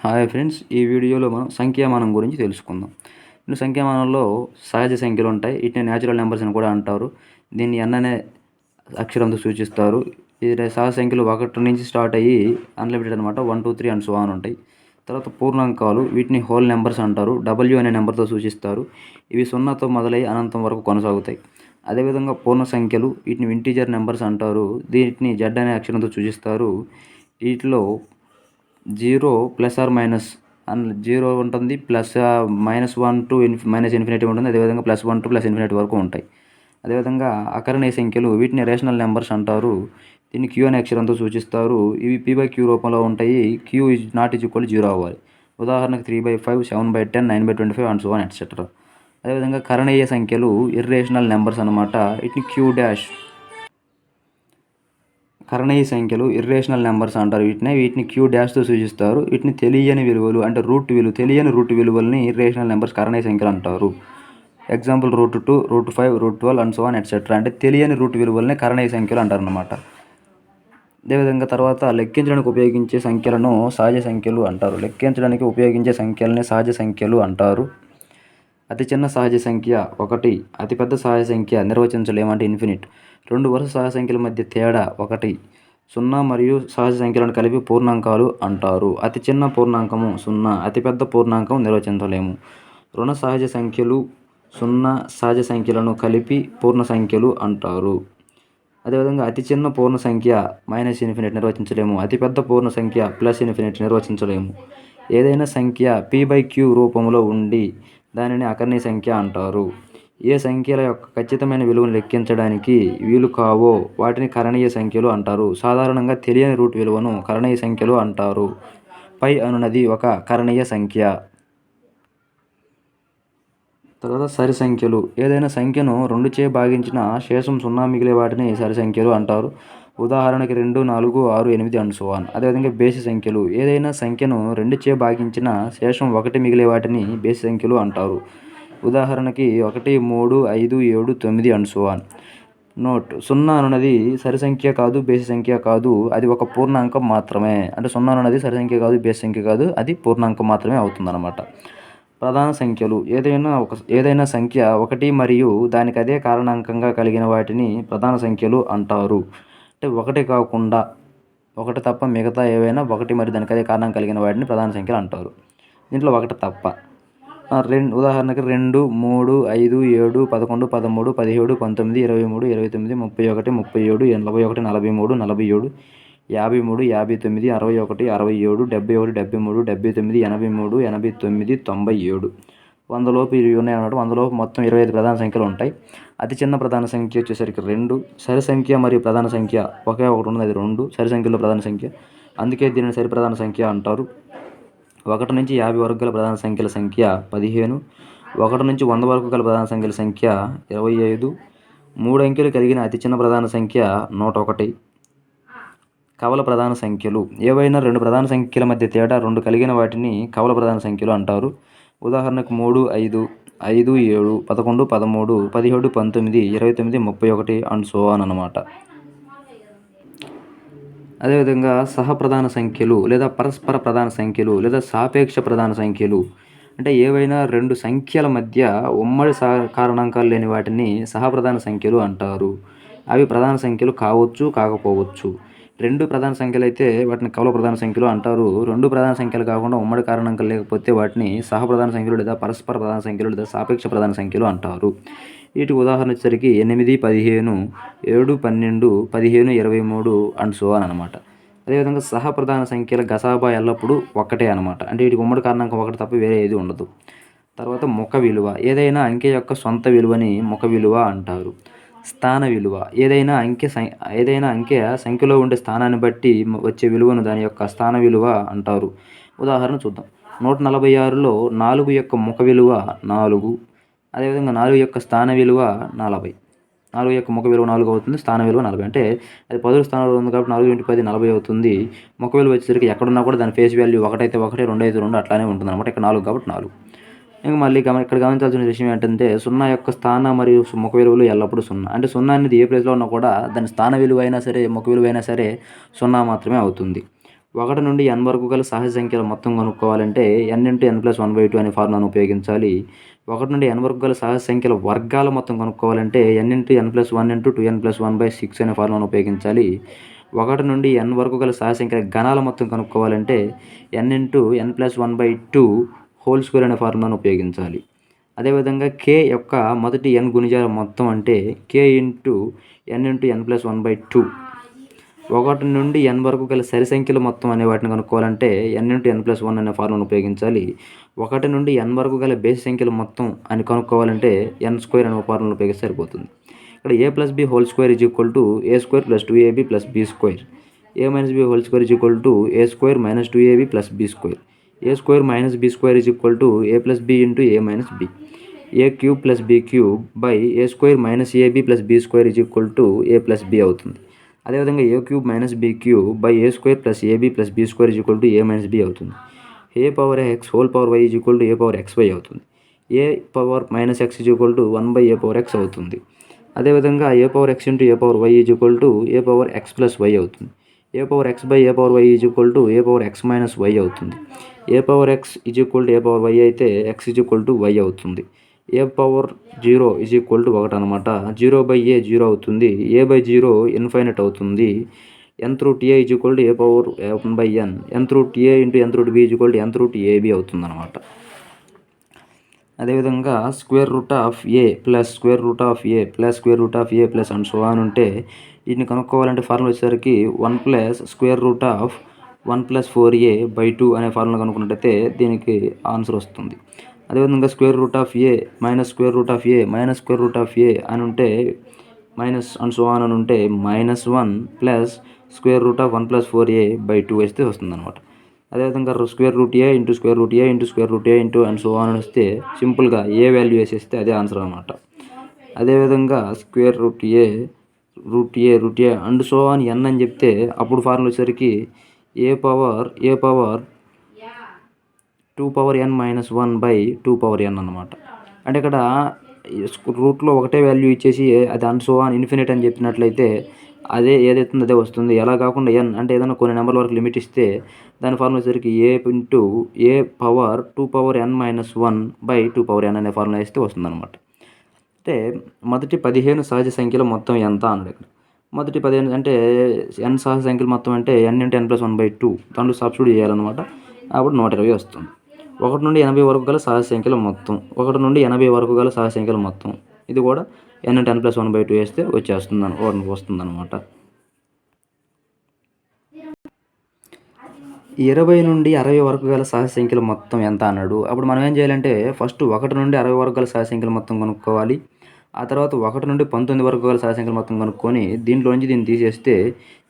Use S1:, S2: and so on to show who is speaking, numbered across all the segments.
S1: Hi friends ఈ వీడియోలో మనం సంఖ్యామానం గురించి తెలుసుకుందాం. ఇప్పుడు సంఖ్యామానంలో సహజ సంఖ్యలు ఉంటాయి. వీటిని న్యాచురల్ నెంబర్స్ అని కూడా అంటారు. దీన్ని ఎన్ అనే అక్షరంతో సూచిస్తారు. ఇది సహజ సంఖ్యలు ఒకటి నుంచి స్టార్ట్ అయ్యి అన్లిమిటెడ్ అనమాట one two three and so అని ఉంటాయి. తర్వాత పూర్ణాంకాలు వీటిని హోల్ నెంబర్స్ అంటారు. డబ్ల్యూ అనే నెంబర్తో సూచిస్తారు. ఇవి సున్నాతో మొదలై అనంతం వరకు కొనసాగుతాయి. అదేవిధంగా పూర్ణ సంఖ్యలు వీటిని ఇంటీజర్ నెంబర్స్ అంటారు. దీటిని జెడ్ అనే అక్షరంతో సూచిస్తారు. వీటిలో జీరో ప్లస్ ఆర్ మైనస్. అన్ జీరో ఉంటుంది plus minus one two in minus infinity ఉంటుంది అదేవిధంగా plus one two plus infinity వరకు ఉంటాయి. అదేవిధంగా అకరణీయ సంఖ్యలు వీటిని రేషనల్ నెంబర్స్ అంటారు. దీన్ని క్యూ అనే అక్షరంతో సూచిస్తారు. ఇవి పీ బై క్యూ రూపంలో ఉంటాయి. Q is not is equal zero అవ్వాలి. ఉదాహరణకు three by five seven by ten nine by twenty five and so on etcetera అదేవిధంగా కరణీయ సంఖ్యలు ఇర్రేషనల్ నెంబర్స్ అనమాట వీటిని క్యూ డాష్ కరణీయ సంఖ్యలు ఇర్రేషనల్ నెంబర్స్ అంటారు. వీటిని వీటిని క్యూ డాష్తో సూచిస్తారు. వీటిని తెలియని విలువలు అంటే రూట్ విలువ తెలియని రూట్ విలువల్ని ఇర్రేషనల్ నెంబర్స్ కరణీయ సంఖ్యలు అంటారు. Example root two root five root twelve and so on etcetera అంటే తెలియని రూట్ విలువల్ని కరణీయ సంఖ్యలు అంటారు అనమాట అదేవిధంగా తర్వాత లెక్కించడానికి ఉపయోగించే సంఖ్యలను సహజ సంఖ్యలు అంటారు. లెక్కించడానికి ఉపయోగించే సంఖ్యలని సహజ సంఖ్యలు అంటారు. అతి చిన్న సహజ సంఖ్య ఒకటి అతిపెద్ద సహజ సంఖ్య నిర్వచించలేమంటే ఇన్ఫినిట్ రెండు వరుస సహజ సంఖ్యల మధ్య తేడా ఒకటి సున్నా మరియు సహజ సంఖ్యలను కలిపి పూర్ణాంకాలు అంటారు. అతి చిన్న పూర్ణాంకము సున్నా అతిపెద్ద పూర్ణాంకం నిర్వచించలేము. రుణ సహజ సంఖ్యలు సున్నా సహజ సంఖ్యలను కలిపి పూర్ణ సంఖ్యలు అంటారు. అదేవిధంగా అతి చిన్న పూర్ణ సంఖ్య మైనస్ ఇన్ఫినిట్ నిర్వచించలేము. అతిపెద్ద పూర్ణ సంఖ్య ప్లస్ ఇన్ఫినిట్ నిర్వచించలేము. ఏదైనా సంఖ్య పీ బై క్యూ రూపంలో ఉండి దానిని అకర్ణీ సంఖ్య అంటారు. ఏ సంఖ్యల యొక్క ఖచ్చితమైన విలువను లెక్కించడానికి వీలు కావో వాటిని కరణీయ సంఖ్యలు అంటారు. సాధారణంగా తెలియని రూట్ విలువను కరణీయ సంఖ్యలు అంటారు. పై అనునది ఒక కరణీయ సంఖ్య. తర్వాత సరి సంఖ్యలు. ఏదైనా సంఖ్యను రెండు చే భాగించిన శేషం సున్నా మిగిలే వాటిని సరి సంఖ్యలు అంటారు. ఉదాహరణకి రెండు నాలుగు ఆరు ఎనిమిది అండ్ సో ఆన్ అదేవిధంగా బేసి సంఖ్యలు. ఏదైనా సంఖ్యను రెండు చే భాగించిన శేషం ఒకటి మిగిలే వాటిని బేసి సంఖ్యలు అంటారు. ఉదాహరణకి ఒకటి మూడు ఐదు ఏడు తొమ్మిది అండ్ సో ఆన్ నోట్ సున్నా అనున్నది సరి సంఖ్య కాదు బేసి సంఖ్య కాదు అది ఒక పూర్ణాంకం మాత్రమే. అంటే సున్నా అనున్నది సరి సంఖ్య కాదు బేసి సంఖ్య కాదు అది పూర్ణాంకం మాత్రమే అవుతుందన్నమాట. ప్రధాన సంఖ్యలు. ఏదైనా ఒక ఏదైనా సంఖ్య ఒకటి మరియు దానికి అదే కారణాంకంగా కలిగిన వాటిని ప్రధాన సంఖ్యలు అంటారు. అంటే ఒకటి కాకుండా ఒకటి తప్ప మిగతా ఏవైనా ఒకటి మరి దానికి అదే కారణం కలిగిన వాటిని ప్రధాన సంఖ్యలు అంటారు. దీంట్లో ఒకటి తప్ప. రెండు ఉదాహరణకి రెండు మూడు ఐదు ఏడు పదకొండు పదమూడు పదిహేడు పంతొమ్మిది ఇరవై మూడు ఇరవై తొమ్మిది ముప్పై ఒకటి ముప్పై ఏడు ఎనభై ఒకటి నలభై మూడు నలభై ఏడు యాభై మూడు యాభై తొమ్మిది అరవై ఒకటి అరవై ఏడు డెబ్బై ఒకటి డెబ్బై మూడు డెబ్బై తొమ్మిది ఎనభై మూడు ఎనభై తొమ్మిది తొంభై ఏడు. వందలోపు ఇవి ఉన్నాయి అన్నట్టు వందలోపు మొత్తం ఇరవై ఐదు ప్రధాన సంఖ్యలు ఉంటాయి. అతి చిన్న ప్రధాన సంఖ్య వచ్చేసరికి రెండు. సరి సంఖ్య మరియు ప్రధాన సంఖ్య ఒకే ఒకటి ఉన్నది అది రెండు. సరి సంఖ్యలో ప్రధాన సంఖ్య. అందుకే దీనిని సరి ప్రధాన సంఖ్య అంటారు. ఒకటి నుంచి యాభై వరకు గల ప్రధాన సంఖ్యల సంఖ్య పదిహేను. ఒకటి నుంచి వంద వరకు గల ప్రధాన సంఖ్యల సంఖ్య ఇరవై ఐదు. మూడు అంకెలు కలిగిన అతి చిన్న ప్రధాన సంఖ్య నూట ఒకటి. కవల ప్రధాన సంఖ్యలు. ఏవైనా రెండు ప్రధాన సంఖ్యల మధ్య తేడా రెండు కలిగిన వాటిని కవల ప్రధాన సంఖ్యలు అంటారు. ఉదాహరణకు మూడు ఐదు ఐదు ఏడు పదకొండు పదమూడు పదిహేడు పంతొమ్మిది ఇరవై తొమ్మిది ముప్పై ఒకటి అండ్ సో ఆన్ అనమాట అదేవిధంగా సహప్రధాన సంఖ్యలు లేదా పరస్పర ప్రధాన సంఖ్యలు లేదా సాపేక్ష ప్రధాన సంఖ్యలు అంటే ఏవైనా రెండు సంఖ్యల మధ్య ఉమ్మడి సహ కారణాంకాలు లేని వాటిని సహప్రధాన సంఖ్యలు అంటారు. అవి ప్రధాన సంఖ్యలు కావచ్చు కాకపోవచ్చు. రెండు ప్రధాన సంఖ్యలు అయితే వాటిని కవల ప్రధాన సంఖ్యలు అంటారు. రెండు ప్రధాన సంఖ్యలు కాకుండా ఉమ్మడి కారణాంకాలు లేకపోతే వాటిని సహ ప్రధాన సంఖ్యలు లేదా పరస్పర ప్రధాన సంఖ్యలు లేదా సాపేక్ష ప్రధాన సంఖ్యలు అంటారు. వీటి ఉదాహరణ వచ్చేసరికి ఎనిమిది పదిహేను ఏడు పన్నెండు పదిహేను ఇరవై మూడు అండ్ సో అని అనమాట అదేవిధంగా సహ ప్రధాన సంఖ్యల గసాబా ఎల్లప్పుడూ ఒక్కటే అనమాట అంటే వీటికి ఉమ్మడి కారణాంకం ఒకటి తప్ప వేరే ఏది ఉండదు. తర్వాత ముఖ విలువ. ఏదైనా అంకె యొక్క సొంత విలువని ముఖ విలువ అంటారు. స్థాన విలువ. ఏదైనా అంకె సం ఏదైనా అంకె సంఖ్యలో ఉండే స్థానాన్ని బట్టి వచ్చే విలువను దాని యొక్క స్థాన విలువ అంటారు. ఉదాహరణ చూద్దాం. నూట నలభై ఆరులో నాలుగు యొక్క ముఖ విలువ నాలుగు. అదేవిధంగా నాలుగు యొక్క స్థాన విలువ నలభై. నాలుగు యొక్క ముఖ విలువ నాలుగు అవుతుంది స్థాన విలువ నలభై. అంటే అది పదుల స్థానంలో ఉంది కాబట్టి నాలుగు ఇంటి పది నలభై అవుతుంది. ముఖ విలువ వచ్చేసరికి ఎక్కడున్నా కూడా దాని ఫేస్ వాల్యూ ఒకటైతే ఒకటి రెండు అయితే రెండు అట్లానే ఉంటుంది అనమాట ఇక్కడ నాలుగు కాబట్టి నాలుగు. ఇంకా మళ్ళీ గమ ఇక్కడ గమనించాల్సిన విషయం ఏంటంటే సున్నా యొక్క స్థాన మరియు ముఖ విలువలు ఎల్లప్పుడూ సున్నా. అంటే సున్నా అనేది ఏ ప్లేస్లో ఉన్నా కూడా దాని స్థాన విలువ అయినా సరే ముఖ విలువ అయినా సరే సున్నా మాత్రమే అవుతుంది. ఒకటి నుండి ఎన్ వరకు గల సహజ సంఖ్యల మొత్తం కనుక్కోవాలంటే N into N plus one by two అనే ఫార్ములాను ఉపయోగించాలి. ఒకటి నుండి ఎన్ వరకు గల సహజ సంఖ్యల వర్గాల మొత్తం కనుక్కోవాలంటే N into N plus one into two N plus one by six అనే ఫార్ములాను ఉపయోగించాలి. ఒకటి నుండి ఎన్ వరకు గల సహజ సంఖ్యల గణాల మొత్తం కనుక్కోవాలంటే N into N plus one by two whole square అనే ఫార్ములాను ఉపయోగించాలి. అదేవిధంగా కే యొక్క మొదటి ఎన్ గుణిజాల మొత్తం అంటే K into N into N plus one by two. ఒకటి నుండి ఎన్ వరకు గల సరి సంఖ్యలు మొత్తం అనే వాటిని కనుక్కోవాలంటే N into N plus one అనే ఫార్ములాను ఉపయోగించాలి. ఒకటి నుండి ఎన్ వరకు గల బేసి సంఖ్యలు మొత్తం అని కనుక్కోవాలంటే ఎన్ స్క్వేర్ అనే ఫార్ములను ఉపయోగిస్తే సరిపోతుంది. ఇక్కడ A plus B whole square is equal to A square plus two AB plus B square A minus B whole square is equal to A square minus two AB plus B square A square minus B square is equal to A plus B into A minus B A cube plus B cube by A square minus AB plus B square is equal to A plus B అవుతుంది. అదేవిధంగా A cube minus B cube by A square plus AB plus B square is equal to A minus B అవుతుంది. A power X whole power Y is equal to A power X Y అవుతుంది. A power minus X is equal to one by A power X అవుతుంది. అదేవిధంగా A power X into A power Y is equal to A power X plus Y అవుతుంది. A power X by A power Y is equal to A power X minus Y అవుతుంది. A power X is equal to A power Y అయితే X is equal to Y అవుతుంది. A power zero is equal to ఒకటి అనమాట zero by A zero అవుతుంది. ఏ by zero infinite అవుతుంది. N root A is equal to A power N by N N root A into N root B is equal to N root AB అవుతుంది అనమాట అదేవిధంగా square root of A plus square root of A plus square root of A plus and so అని ఉంటే దీన్ని కనుక్కోవాలంటే formula వచ్చేసరికి one plus square root of one plus four A by two అనే formula కనుక్కున్నట్టయితే దీనికి ఆన్సర్ వస్తుంది. అదేవిధంగా square root of A minus square root of A minus square root of A అని ఉంటే మైనస్ అండ్ సో ఆన్ అని ఉంటే minus one plus square root of one plus four A by two వేస్తే వస్తుంది అనమాట అదేవిధంగా square root A into square root A into square root A into and so on అని వస్తే సింపుల్గా ఏ value వేసేస్తే అదే ఆన్సర్ అనమాట అదేవిధంగా square root A root A root A and so on N అని చెప్తే అప్పుడు ఫార్ములా వచ్చేసరికి A power A power two power N minus one by two power N అనమాట అంటే ఇక్కడ రూట్లో ఒకటే వాల్యూ ఇచ్చేసి అది అండ్ సో ఆన్ ఇన్ఫినిట్ అని చెప్పినట్లయితే అదే ఏదైతుందో అదే వస్తుంది. ఎలా కాకుండా ఎన్ అంటే ఏదైనా కొన్ని నెంబర్ల వరకు లిమిట్ ఇస్తే దాని ఫార్ములా వచ్చేసరికి A into A power two power N minus one by two power N అనే ఫార్ములా వేస్తే వస్తుంది అనమాట అంటే మొదటి పదిహేను సహజ సంఖ్యలు మొత్తం ఎంత అన్నాడు ఇక్కడ. మొదటి పదిహేను అంటే ఎన్ సహజ సంఖ్యలు మొత్తం అంటే N into N plus one by two దాంట్లో సబ్స్టిట్యూట్ చేయాలన్నమాట. అప్పుడు నూట ఇరవై వస్తుంది. ఒకటి నుండి ఎనభై వరకు గల సహజ సంఖ్యల మొత్తం. ఒకటి నుండి ఎనభై వరకు గల సహజ సంఖ్యల మొత్తం. ఇది కూడా N ten plus one by two వేస్తే వచ్చేస్తుంది వస్తుంది అనమాట ఇరవై నుండి అరవై వరకు గల సహజ సంఖ్యలు మొత్తం ఎంత అన్నాడు? అప్పుడు మనం ఏం చేయాలంటే ఫస్ట్ ఒకటి నుండి అరవై వరకు గల సహజ సంఖ్యలు మొత్తం కనుక్కోవాలి. ఆ తర్వాత ఒకటి నుండి పంతొమ్మిది వరకు గల సహసంఖ్యలు మొత్తం కనుక్కొని దీంట్లో నుంచి దీన్ని తీసేస్తే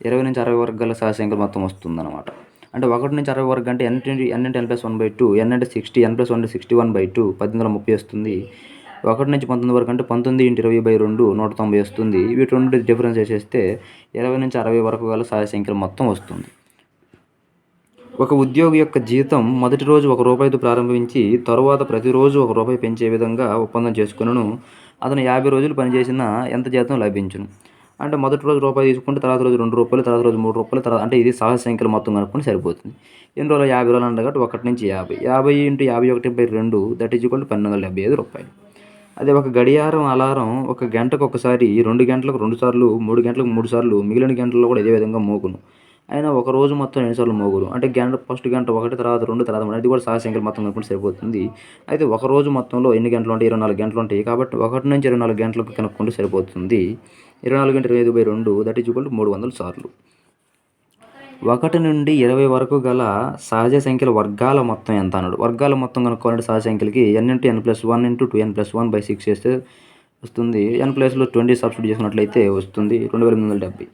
S1: ఇరవై నుంచి అరవై వరకు గల సహసంఖ్యలు మొత్తం వస్తుంది అనమాట అంటే ఒకటి నుంచి అరవై వరకు అంటే ఎన్ ఎన్ అంటే N plus one by two N అంటే సిక్స్టీ ఎన్ ప్లస్ వన్ అంటే సిక్స్టీ వన్ బై టూ పద్దెనిమిది వందల ముప్పై వస్తుంది. ఒకటి నుంచి పంతొమ్మిది వరకు అంటే పంతొమ్మిది ఇంటి ఇరవై బై రెండు నూట తొంభై వస్తుంది. వీటి రెండు డిఫరెన్స్ చేసేస్తే ఇరవై నుంచి అరవై వరకు గల సహజ సంఖ్యలు మొత్తం వస్తుంది. ఒక ఉద్యోగి యొక్క జీతం మొదటి రోజు ఒక రూపాయితో ప్రారంభించి తరువాత ప్రతిరోజు ఒక రూపాయి పెంచే విధంగా ఒప్పందం చేసుకును అతను యాభై రోజులు పనిచేసినా ఎంత జీతం లభించును? అంటే మొదటి రోజు రూపాయి తీసుకుంటే తర్వాత రోజు రెండు రూపాయలు తర్వాత రోజు మూడు రూపాయలు తర్వాత అంటే ఇది సహజ సంఖ్యలు మొత్తం కనుక్కొని సరిపోతుంది. ఎన్ని రోజులు? యాభై రోజులు అంటే కాబట్టి ఒకటి నుంచి యాభై. యాభై ఇంటూ యాభై ఒకటి బై రెండు దట్ ఈజ్ ఈక్వల్ పన్నెండు వందల డెబ్బై ఐదు రూపాయలు. అదే ఒక గడియారం అలారం ఒక గంటకు ఒకసారి రెండు గంటలకు రెండు సార్లు మూడు గంటలకు మూడు సార్లు మిగిలిన గంటల్లో కూడా ఇదే విధంగా మోగును. అయినా ఒక రోజు మొత్తం ఎన్నిసార్లు మోగురు అంటే గంట ఫస్ట్ గంట ఒకటి తర్వాత రెండు తర్వాత మూడు. అది కూడా సహజ సంఖ్యలు మొత్తం కనుక్కుంటే సరిపోతుంది. అయితే ఒక రోజు మొత్తంలో ఎన్ని గంటలు ఉంటాయి? ఇరవై నాలుగు గంటలు ఉంటాయి. కాబట్టి ఒకటి నుంచి ఇరవై నాలుగు గంటలకు కనుక్కుంటే సరిపోతుంది. ఇరవై నాలుగు గంటల ఇరవై ఐదు బై రెండు దట్ ఈజ్ ఈక్వల్ మూడు వందల సార్లు. ఒకటి నుండి ఇరవై వరకు గల సహజ సంఖ్యల వర్గాల మొత్తం ఎంత అన్నాడు? వర్గాల మొత్తం కనుక్కోవాలంటే సహజ సంఖ్యలకి N into N plus one into two N plus one by six చేస్తే వస్తుంది. ఎన్ ప్లస్లో ట్వంటీ సబ్స్టిట్యూట్ చేసినట్లయితే వస్తుంది. రెండు వేల ఎనిమిది వందల డెబ్బై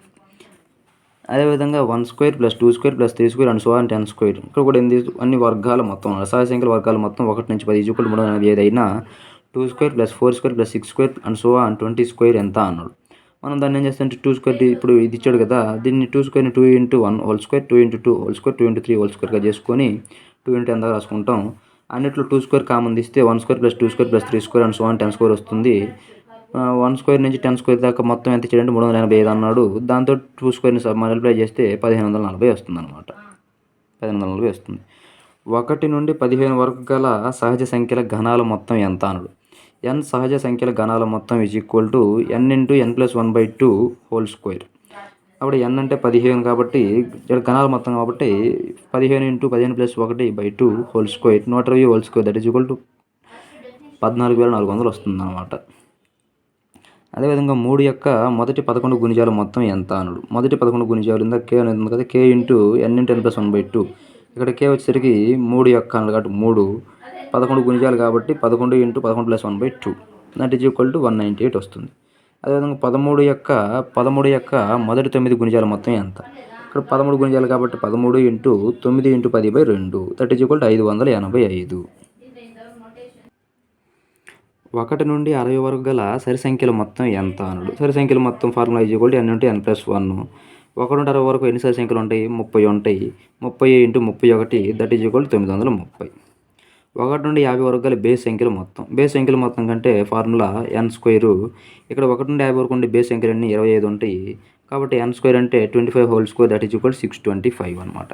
S1: అదేవిధంగా one square plus two square plus three square and so and ten square ఇక్కడ కూడా ఎనిమిది అన్ని వర్గాల మొత్తం సహజ సంఖ్యల వర్గాల మొత్తం ఒకటి నుంచి పది ఈక్వల్ మూడు వందల ఐదు అయినా two square plus four square plus six square and so and twenty square ఎంత అన్నాడు. మనం దాన్ని ఏం చేస్తాం టూ స్క్వేర్ ఇప్పుడు ఇది ఇచ్చాడు కదా దీన్ని two స్క్వేర్ని two into one whole square two into two whole square two into three whole స్క్వేర్గా చేసుకొని టూ ఇంటూ ఎంత రాసుకుంటాం? అన్నిట్లో టూ స్క్వేర్ కామన్ తీస్తే one square plus two square plus three square and so and ten square వస్తుంది. One square నుంచి ten square దాకా మొత్తం ఎంత ఇచ్చాడంటే మూడు వందల ఎనభై ఐదు అన్నాడు. దాంతో టూ స్క్వేర్ని మల్టిప్లై చేస్తే పదిహేను వందల నలభై వస్తుంది అనమాట పదిహేను వందల నలభై వస్తుంది. ఒకటి నుండి పదిహేను వరకు గల సహజ సంఖ్యల ఘనాల మొత్తం ఎంత అన్నాడు. ఎన్ సహజ సంఖ్యల ఘనాల మొత్తం is equal to N into N plus one by two whole square అప్పుడు ఎన్ అంటే పదిహేను కాబట్టి ఇక్కడ ఘనాల మొత్తం కాబట్టి పదిహేను ఇంటూ పదిహేను ప్లస్ ఒకటి బై టూ హోల్ స్క్వేర్ నూట ఇరవై whole square that is equal to పద్నాలుగు వేల నాలుగు వందలు వస్తుంది అనమాట అదేవిధంగా మూడు యొక్క మొదటి పదకొండు గుణిజాలు మొత్తం ఎంత అనుడు మొదటి పదకొండు గుణిజాలు ఇందాక కే అనేది ఉంది కదా K into N into N plus one by two ఇక్కడ కే వచ్చేసరికి మూడు యొక్క అన్నాడు కాబట్టి మూడు. పదకొండు గుణిజాలు కాబట్టి పదకొండు ఇంటూ పదకొండు plus one by two that is equal to one ninety eight వస్తుంది. అదేవిధంగా పదమూడు యొక్క పదమూడు యొక్క మొదటి తొమ్మిది గుణిజాలు మొత్తం ఎంత? ఇక్కడ పదమూడు గుణిజాలు కాబట్టి పదమూడు ఇంటూ తొమ్మిది ఇంటూ పది బై రెండు. దట్ ఈజ్ ఈక్వల్ టు ఐదు వందల ఎనభై ఐదు. ఒకటి నుండి అరవై వరకు గల సరి సంఖ్యల మొత్తం ఎంత అనుడు? సరి సంఖ్యల మొత్తం formula is equal to N into N plus one ఒకటి నుండి అరవై వరకు ఎన్ని సరి సంఖ్యలు ఉంటాయి? ముప్పై ఉంటాయి. ముప్పై ఇంటూ ముప్పై ఒకటి దట్ ఈజ్ ఈక్వల్ తొమ్మిది వందల ముప్పై. ఒకటి నుండి యాభై వరకు గల బేస్ సంఖ్యలు మొత్తం. బేస్ సంఖ్యలు మొత్తం కంటే ఫార్ములా ఎన్ స్క్వేరు ఇక్కడ ఒకటి నుండి యాభై వరకు ఉండే బేస్ సంఖ్యలు అన్నీ ఇరవై ఐదు ఉంటాయి. కాబట్టి ఎన్ స్క్వేర్ అంటే twenty five whole square that is equal six twenty five అనమాట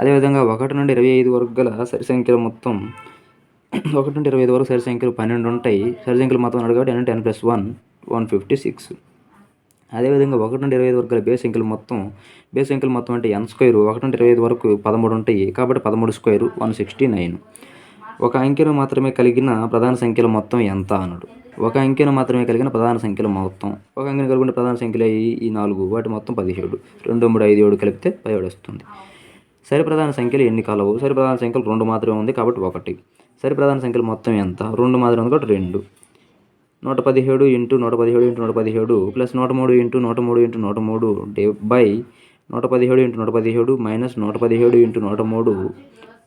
S1: అదేవిధంగా ఒకటి నుండి ఇరవై ఐదు వరకు గల సరి సంఖ్యల మొత్తం ఒకటి నుండి ఇరవై ఐదు వరకు సరి సంఖ్యలు పన్నెండు ఉంటాయి. సరి సంఖ్యలు మొత్తం ఉన్నాడు కాబట్టి N ten plus one one fifty six. అదేవిధంగా ఒకటి నుండి ఇరవై ఐదు వరకు బేస్ సంఖ్యలు మొత్తం బేస్ సంఖ్యలు మొత్తం అంటే ఎన్ స్క్వేర్ ఒకటి నుండి ఇరవై ఐదు వరకు పదమూడు ఉంటాయి. కాబట్టి పదమూడు స్క్వేర్ వన్ సిక్స్టీ నైన్ ఒక అంకెను మాత్రమే కలిగిన ప్రధాన సంఖ్యల మొత్తం ఎంత అన్నాడు. ఒక అంకెను మాత్రమే కలిగిన ప్రధాన సంఖ్యల మొత్తం. ఒక అంకెను కలిగిన ప్రధాన సంఖ్యలు ఈ- ఈ నాలుగు వాటి మొత్తం పదిహేడు. రెండు మూడు ఐదు ఏడు కలిపితే పదిహేడు వస్తుంది. సరి ప్రధాన సంఖ్యలు ఎన్ని కలవు? సరి ప్రధాన సంఖ్యలు రెండు మాత్రమే ఉంది కాబట్టి ఒకటి. సరి ప్రధాన సంఖ్యలు మొత్తం ఎంత? రెండు మాదిరి ఉంది కాబట్టి రెండు. నూట పదిహేడు ఇంటూ నూట పదిహేడు ఇంటూ నూట పదిహేడు ప్లస్ నూట మూడు ఇంటూ నూట మూడు ఇంటూ నూట మూడు డి- బై నూట పదిహేడు ఇంటూ నూట పదిహేడు మైనస్ నూట పదిహేడు ఇంటూ నూట మూడు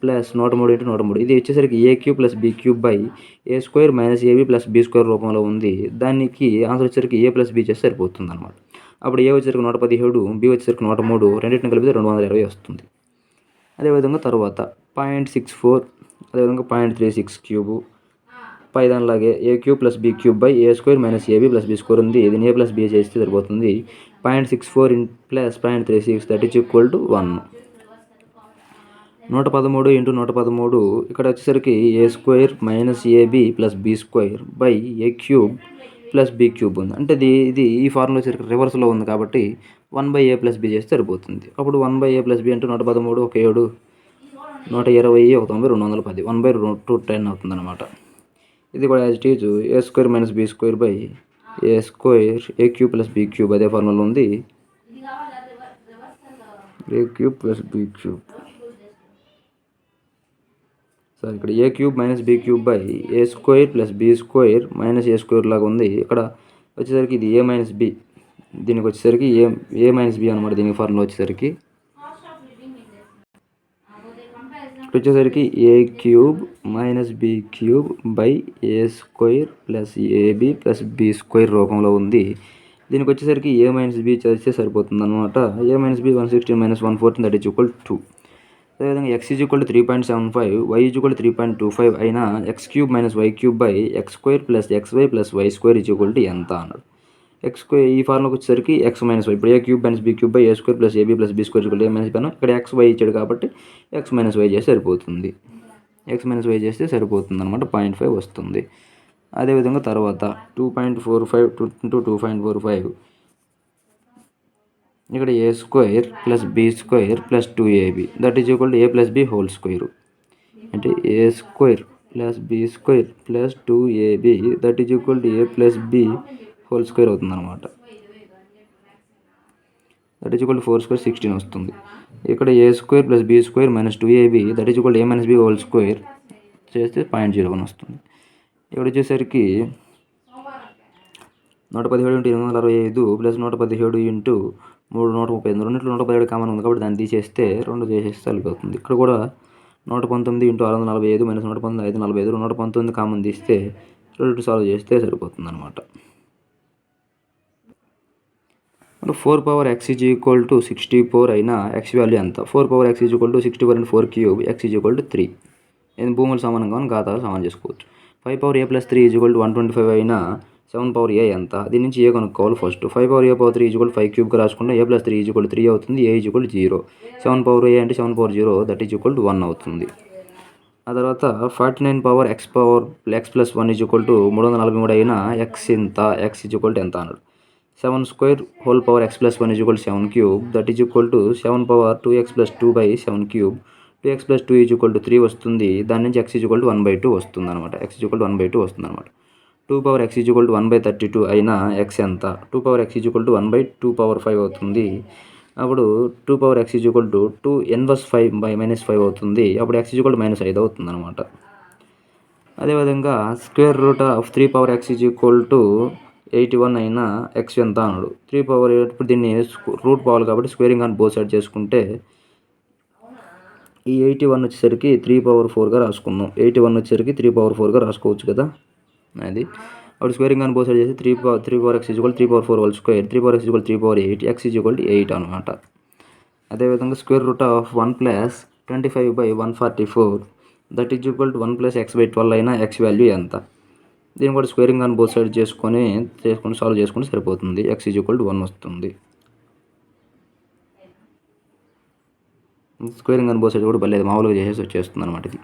S1: ప్లస్ నూట మూడు ఇంటూ నూట మూడు. ఇది వచ్చేసరికి A cube plus B cube by A square minus AB plus B square రూపంలో ఉంది? దానికి ఆన్సర్ వచ్చేసరికి ఏ ప్లస్ బీ చేస్తే సరిపోతుంది అనమాట అప్పుడు ఏ వచ్చేసరికి నూట పదిహేడు బి వచ్చేసరికి నూట మూడు రెండింటిని కలిపితే రెండు వందల ఇరవై వస్తుంది. అదేవిధంగా తర్వాత పాయింట్ సిక్స్ ఫోర్ అదేవిధంగా పాయింట్ త్రీ సిక్స్ క్యూబ్. పై దానిలాగే A cube plus B cube by A square minus AB plus B square ఉంది. ఇది ఏ ప్లస్ బి చేస్తే సరిపోతుంది. Point six four in plus point three six that is equal to one. నూట పదమూడు into నూట పదమూడు. ఇక్కడ వచ్చేసరికి A square minus AB plus B square by A cube plus B cube ఉంది. అంటే ఇది ఇది ఈ ఫార్ములా వచ్చేసరికి రివర్స్లో ఉంది కాబట్టి one by A plus B చేస్తే సరిపోతుంది. అప్పుడు one by A plus B అంటే నూట పదమూడు ఒక ఏడు. నూట ఇరవై ఒక తొంభై రెండు వందల పది వన్ బై టూ టెన్ అవుతుంది అనమాట ఇది కూడా as it is A square minus B square by A square A cube plus B cube అదే ఫార్ములా ఉంది. A cube plus B cube sir ఇక్కడ A cube minus B cube by A square plus B square minus A square లాగా ఉంది. ఇక్కడ వచ్చేసరికి ఇది ఏ minus B దీనికి వచ్చేసరికి ఏ ఏ మైనస్ బి అనమాట దీనికి ఫార్ములా వచ్చేసరికి. ఇప్పుడు వచ్చేసరికి A cube minus B cube by A square plus AB plus B square రూపంలో ఉంది. దీనికి వచ్చేసరికి ఏ మైనస్ బి చేస్తే సరిపోతుంది అనమాట A minus B one sixteen minus one fourteen that is equal to. అదేవిధంగా X is equal to three point seven five Y is equal three point two five అయినా X cube minus Y cube by X square plus X Y plus Y square is equal to ఎంత అన్నాడు X ఈ ఫార్ములాకి వచ్చేసరికి X minus y ఇప్పుడు a cube minus b cube by a square plus a b plus b square ఇక్కడ a minus by ఇక్కడ x y ఇచ్చాడు కాబట్టి X minus why చేస్తే సరిపోతుంది. ఎక్స్ మైనస్ వై చేస్తే సరిపోతుంది అనమాట పాయింట్ ఫైవ్ వస్తుంది. అదేవిధంగా తర్వాత two point four five two into two point four five ఇక్కడ a square plus b square plus two a b that is equal to a plus b whole square అంటే a square plus b square plus two a b that is equal to a plus b whole square అవుతుంది అనమాట that is equal to four square sixteen వస్తుంది. ఇక్కడ a square plus b square minus two a b that is equal a minus b whole square చేస్తే point zero one వస్తుంది. ఇక్కడ వచ్చేసరికి నూట పదిహేడు ఇంటూ ఎనిమిది వందల అరవై ఐదు ప్లస్ నూట పదిహేడు ఇంటూ మూడు నూట ముప్పై ఎనిమిది రెండింటిలో నూట పదిహేడు కామన్ ఉంది కాబట్టి దాన్ని తీసేస్తే రెండు చేసేస్తే సరిపోతుంది. ఇక్కడ కూడా నూట పంతొమ్మిది ఇంటూ ఆరు వందల నలభై ఐదు మైనస్ నూట పంతొమ్మిది ఐదు నలభై ఐదు నూట పంతొమ్మిది కామన్ తీస్తే రెండు సాల్వ్ చేస్తే సరిపోతుంది అనమాట ఇప్పుడు four power x is equal to sixty four అయినా ఎక్స్ వాల్యూ ఎంత four power x is equal to sixty four and four cube x is equal to three భూములు సమానంగా ఉన్న ఖాతాలు సమానం చేసుకోవచ్చు five power a plus three is equal to one twenty five అయినా seven power a ఎంత దీని నుంచి ఏ కనుక్కోవాలి first five power a power three is equal five క్యూబ్గా రాసుకుంటే a plus three is equal three అవుతుంది a is equal zero seven power a అంటే seven power zero that is equal to one అవుతుంది ఆ తర్వాత forty nine power x power x plus one is equal to మూడు వందల నలభై మూడు అయినా ఎక్స్ ఎంత ఎక్స్ ఈజ్ ఈక్వల్ టు ఎంత అన్నాడు seven square whole power x plus one is equal seven cube that is equal to seven power two x plus two by seven cube two x plus two is equal to three వస్తుంది దాని నుంచి x is equal to one by two వస్తుంది అనమాట x is equal to one by two వస్తుంది అనమాట two power x is equal to one by thirty two అయినా x ఎంత two power x is equal to one by two power five అవుతుంది అప్పుడు two power x is equal to two inverse five by minus five అవుతుంది అప్పుడు x is equal to minus ఐదు అవుతుంది అనమాట అదేవిధంగా square root of three power x is equal to eighty one అయినా x ఎంత అన్నాడు. త్రీ పవర్ ఇప్పుడు దీన్ని రూట్ పోవాలి కాబట్టి స్క్వేరింగ్ అని బోత్ సైడ్ చేసుకుంటే ఈ ఎయిటీ వన్ వచ్చేసరికి త్రీ పవర్ ఫోర్గా రాసుకుందాం. ఎయిటీ వన్ వచ్చేసరికి త్రీ పవర్ ఫోర్గా రాసుకోవచ్చు కదా అది. అప్పుడు స్క్వేరింగ్ అని బోత్ సైడ్ చేసి three power three power x is equal three power four whole square. Three power x is equal three power eight. X is equal eight అనమాట అదేవిధంగా square root of one plus twenty five by one forty four. That is equal to one plus x by twelve అయినా x value ఎంత? దీన్ని కూడా squaring అని both side చేసుకొని చేసుకొని solve చేసుకుంటే సరిపోతుంది. X is equal to one వస్తుంది. స్క్వేరింగ్ అని బోత్ సైడ్ కూడా బలేదు మామూలుగా చేసేసి వచ్చేస్తుంది అనమాట ఇది.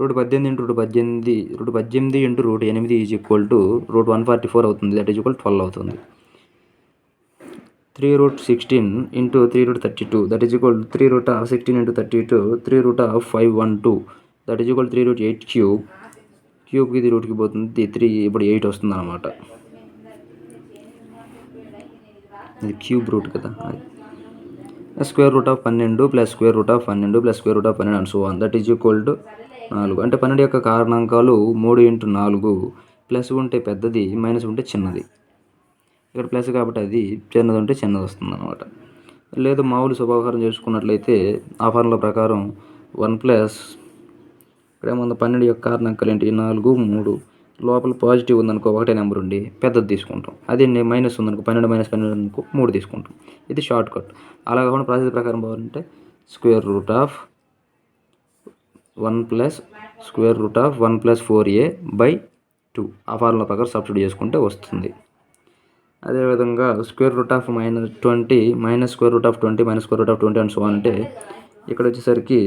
S1: రూట్ పద్దెనిమిది ఇంటూ రూట్ పద్దెనిమిది రూట్ పద్దెనిమిది ఇంటూ రూట్ ఎనిమిది is equal to root one forty four అవుతుంది. దట్ ఈజ్ ఈక్వల్ ట్వెల్వ్ అవుతుంది. Three root sixteen into three root thirty two that is equal three root of sixteen into thirty two three root of five one two that is equal three root eight cube క్యూబ్కి ఇది రూట్కి పోతుంది. Three ఇప్పుడు eight వస్తుంది అనమాట ఇది cube root కదా. Square root of పన్నెండు plus square root of పన్నెండు ప్లస్ స్క్వేర్ రూట్ ఆఫ్ పన్నెండు and so on that is equal to నాలుగు. అంటే పన్నెండు యొక్క కారణాంకాలు మూడు ఇంటూ నాలుగు. ప్లస్ ఉంటే పెద్దది మైనస్ ఉంటే చిన్నది. ఇక్కడ ప్లస్ కాబట్టి అది చిన్నది ఉంటే చిన్నది వస్తుంది అనమాట లేదు మామూలు శుభాకారం చేసుకున్నట్లయితే ఆ ఫార్ములా ప్రకారం వన్ ప్లస్ ఇక్కడ ముందు పన్నెండు యొక్క కారణాంకాలు ఏంటి? నాలుగు మూడు. లోపల పాజిటివ్ ఉందనుకో ఒకటే నెంబర్ ఉండి పెద్దది తీసుకుంటాం. అదే మైనస్ ఉందనుకో పన్నెండు మైనస్ పన్నెండు అనుకో మూడు తీసుకుంటాం. ఇది షార్ట్ కట్. అలా కాకుండా ప్రాసెస్ ప్రకారం పోవాలంటే square root of one plus square root of one plus four a by two. ఆ ఫార్ములా ప్రకారం సబ్స్టిట్యూట్ చేసుకుంటే వస్తుంది. అదేవిధంగా square root of minus twenty minus square root of twenty minus square root of twenty and so అంటే ఇక్కడ వచ్చేసరికి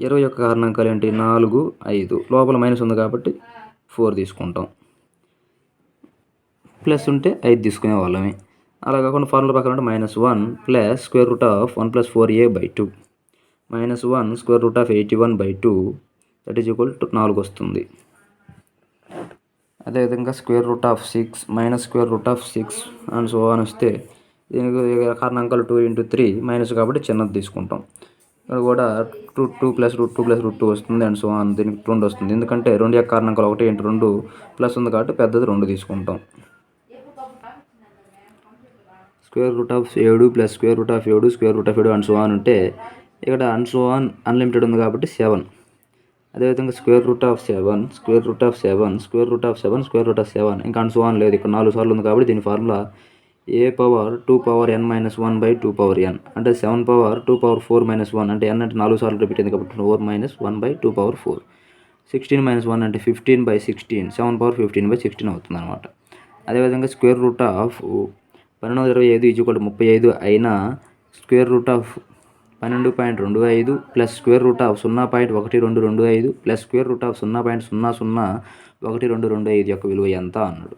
S1: ఇరవై యొక్క కారణాంకాలు ఏంటి? నాలుగు ఐదు. లోపల మైనస్ ఉంది కాబట్టి ఫోర్ తీసుకుంటాం. ప్లస్ ఉంటే ఐదు తీసుకునే వాళ్ళమే. అలా కాకుండా ఫార్ములా ప్రకారం అంటే minus one plus square root of one plus four A by two. Minus one square root of eighty one by two. That is equal to నాలుగు వస్తుంది. అదేవిధంగా square root of six minus square root of six and so అని వస్తే దీనికి కారణాంకాలు two into three minus కాబట్టి చిన్నది తీసుకుంటాం. కూడా two two plus root two plus root two వస్తుంది అండ్ సో ఆన్ దీనికి రెండు వస్తుంది. ఎందుకంటే రెండు యొక్క కారణాంకాలు ఒకటి ఏంటి? రెండు ప్లస్ ఉంది కాబట్టి పెద్దది రెండు తీసుకుంటాం. స్క్వేర్ రూట్ ఆఫ్ ఏడు ప్లస్ స్క్వేర్ రూట్ ఆఫ్ ఏడు స్క్వేర్ రూట్ ఆఫ్ ఏడు అండ్ సో ఆన్ ఉంటే ఇక్కడ అన్ సో ఆన్ అన్లిమిటెడ్ ఉంది కాబట్టి సెవెన్ అదేవిధంగా square root of seven square root of seven square root of seven square root of seven ఇంకా and so on లేదు. ఇక్కడ నాలుగు సార్లు ఉంది కాబట్టి దీని formula a power two power n minus one by two power n. అంటే seven power two power four minus one. అంటే ఎన్ అంటే నాలుగు సార్లు రిపీట్ అయింది కాబట్టి four minus one by two power four. Sixteen minus one అంటే fifteen by sixteen. Seven power fifteen by sixteen అవుతుంది అనమాట అదేవిధంగా స్క్వేర్ రూట్ ఆఫ్ పన్నెండు వందల ఇరవై ఐదు ఈజ్వల్ ముప్పై ఐదు అయినా స్క్వేర్ రూట్ ఆఫ్ పన్నెండు పాయింట్ రెండు ఐదు ప్లస్ స్క్వేర్ రూట్ ఆఫ్ సున్నా పాయింట్ ఒకటి రెండు రెండు ఐదు ప్లస్ స్క్వేర్ రూట్ ఆఫ్ సున్నా పాయింట్ సున్నా సున్నా ఒకటి రెండు రెండు ఐదు యొక్క విలువ ఎంత అన్నాడు.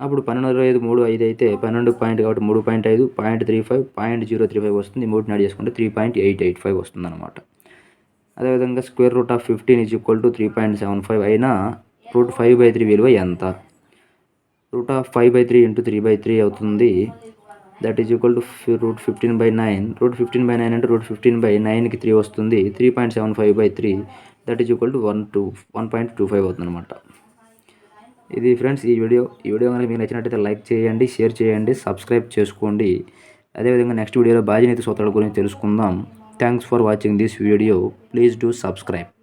S1: అప్పుడు పన్నెండు ఇరవై ఐదు మూడు ఐదు అయితే పన్నెండు పాయింట్ కాబట్టి మూడు పాయింట్ ఐదు point three five point zero three five వస్తుంది. మూడు నాడు చేసుకుంటే three point eight eight five వస్తుంది అనమాట అదేవిధంగా square root of fifteen is equal to three point seven five అయినా రూట్ ఫైవ్ బై త్రీ విలువ ఎంత? Root of five by three into three by three అవుతుంది. That is equal to root fifteen by nine root fifteen by nine అంటే root fifteen by నైన్కి three వస్తుంది. Three point seven five by three that is equal to one two one point two five అవుతుంది అనమాట ఇది friends ఈ video. ఈ video కనుక మీకు నచ్చినట్టయితే లైక్ చేయండి షేర్ చేయండి సబ్స్క్రైబ్ చేసుకోండి. అదేవిధంగా నెక్స్ట్ వీడియోలో బాధ్యత సూత్రాల గురించి తెలుసుకుందాం. Thanks for watching this video. Please do subscribe.